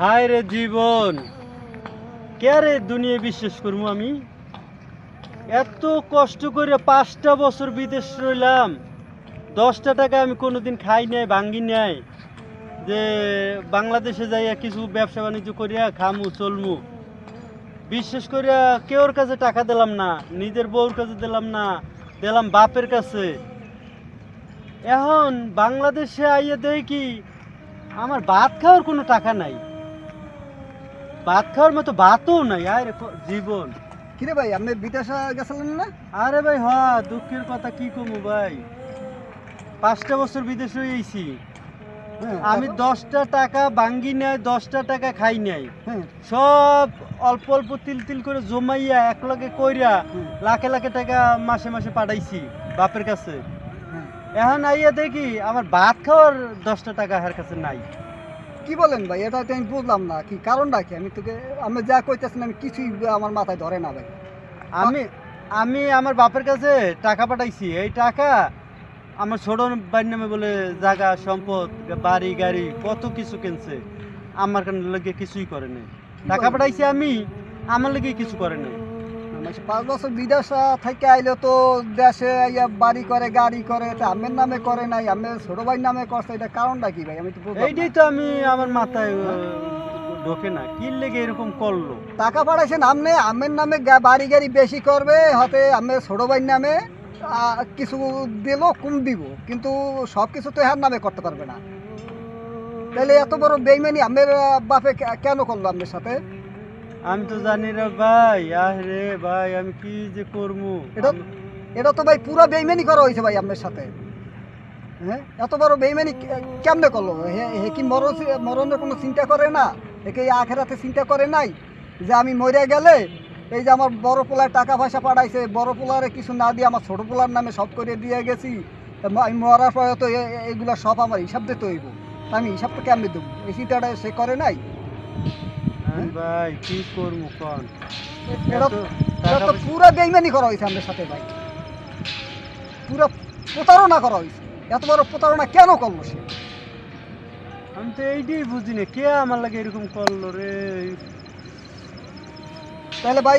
হায় রে জীবন। কে রে দুনিয়া বিশ্বাস করব আমি? এত কষ্ট করে পাঁচটা বছর বিদেশ রইলাম। দশটা টাকা আমি কোনোদিন খাই নাই, ভাঙ্গি নাই। যে বাংলাদেশে যাইয়া কিছু ব্যবসা বাণিজ্য করিয়া খামু, চলমু। বিশ্বাস করিয়া কেউর কাছে টাকা দিলাম না, নিজের বউর কাছে দিলাম না, দিলাম বাপের কাছে। এখন বাংলাদেশে আইয়া কি আমার ভাত খাওয়ার কোনো টাকা নাই। ভাত খাওয়ার মতো ভাতও নাই আরে জীবন। কিরে ভাই আপনি বিদেশে গেছিলেন না? আরে ভাই হ দুঃখের কথা কি কমু ভাই? পাঁচটা বছর বিদেশে হয়েছি হ্যাঁ, আমি দশটা টাকা বাঙ্গি নাই দশটা টাকা খাই নাই। হ্যাঁ, সব অল্প অল্প তিল তিল করে জমাইয়া এক লগে কইরা লাখে লাখে টাকা মাসে মাসে পাঠাইছি বাপের কাছে। হ্যাঁ। এখন আইয়া দেখি আমার ভাত খাওয়ার দশটা টাকা হার কাছে নাই। কি বলেন ভাই? এটা তো আমি বুঝলাম না। কি কারণটা কি? আমি তোকে আমি যা কইতেছেন আমি কিছুই আমার মাথায় ধরে না ভাই। আমি আমি আমার বাপের কাছে টাকা পাঠাইছি। এই টাকা আমার ছোট বাড়ির নামে বলে জায়গা সম্পদ বাড়ি গাড়ি কত কিছু কিনছে। আমার লগে কিছুই করে নাই। টাকা পাঠাইছি আমি আমার লগে কিছু করে নাই। মানে পাঁচ বছর বিদেশ থেকে আইলে তো দেশে আইয়া বাড়ি করে গাড়ি করে তা আমের নামে করে নাই আমের ছোট ভাই নামে করছে এটা কারণটা কি ভাই? আমি তো এইটাই তো আমি আমার মাথায় ঢোকে না। কি লেগে এরকম করল? টাকা পাঠাইছেন আমনে আমের নামে বাড়ি গাড়ি বেশি করবে হতে আমের ছোট ভাই নামে কিছু দিল কম দিব। কিন্তু সব কিছু তো এর নামে করতে পারবে না। তাহলে এত বড় বেইমানি আমের বাপে কেন করল আপনার সাথে? আমি তো জানি রে ভাই আহ রে ভাই আমি কি যে করব এটা- এটা তো ভাই পুরো বেইমানি করা হয়েছে ভাই আপনার সাথে। হ্যাঁ? এত বড় বেইমানি কেমনে করল? হে কি মরণ মরণের কোনো চিন্তা করে না? একে আখেরাতে চিন্তা করে নাই? যে আমি মরে গেলে এই যে আমার বড় পোলার টাকা পয়সা পাঠাইছে বড় পোলারে কিছু না দিয়ে আমার ছোট পোলার নামে সব করে দিয়ে গেছি আমি মরার পরে তো এ- এ- সব আমার হিসাব দিতে হইব। আমি হিসাবটা কেমনে দেবো? এই চিন্তাটা সে করে নাই? ভাই কি করব কন? এটা তো পুরো করা হয়েছে আমাদের সাথে ভাই। পুরো প্রতারণা করা হয়েছে। এত বড় প্রতারণা কেন করল সে? আমি তো এইটাই বুঝি না কে আমার লাগে এরকম করল রে? তাহলে ভাই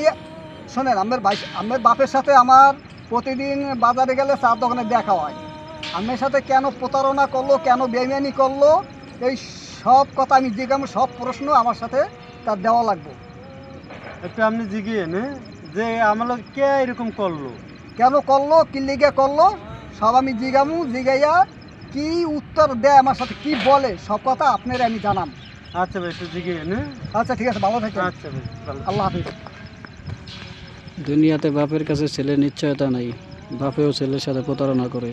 শোনেন আমার ভাই আমার বাপের সাথে আমার প্রতিদিন বাজারে গেলে চার দোকানে দেখা হয়। আমার সাথে কেন প্রতারণা করল কেন বেইমানি করল এই সব কথা আমি জিজ্ঞাসা সব প্রশ্ন আমার সাথে তার দেওয়া লাগবে। একটু আপনি জিগিয়ে নে যে আমার কে এরকম করল? কেন করল? কি লিগে করল? সব আমি জিগামু জিগাইয়া কি উত্তর দেয় আমার সাথে কি বলে সব কথা আপনার আমি জানাম। আচ্ছা ভাই একটু জিগিয়ে নে। আচ্ছা ঠিক আছে ভালো থাকেন। আচ্ছা ভাই আল্লাহ হাফিজ। দুনিয়াতে বাপের কাছে ছেলে নিশ্চয়তা নাই বাপেও ছেলের সাথে প্রতারণা করে।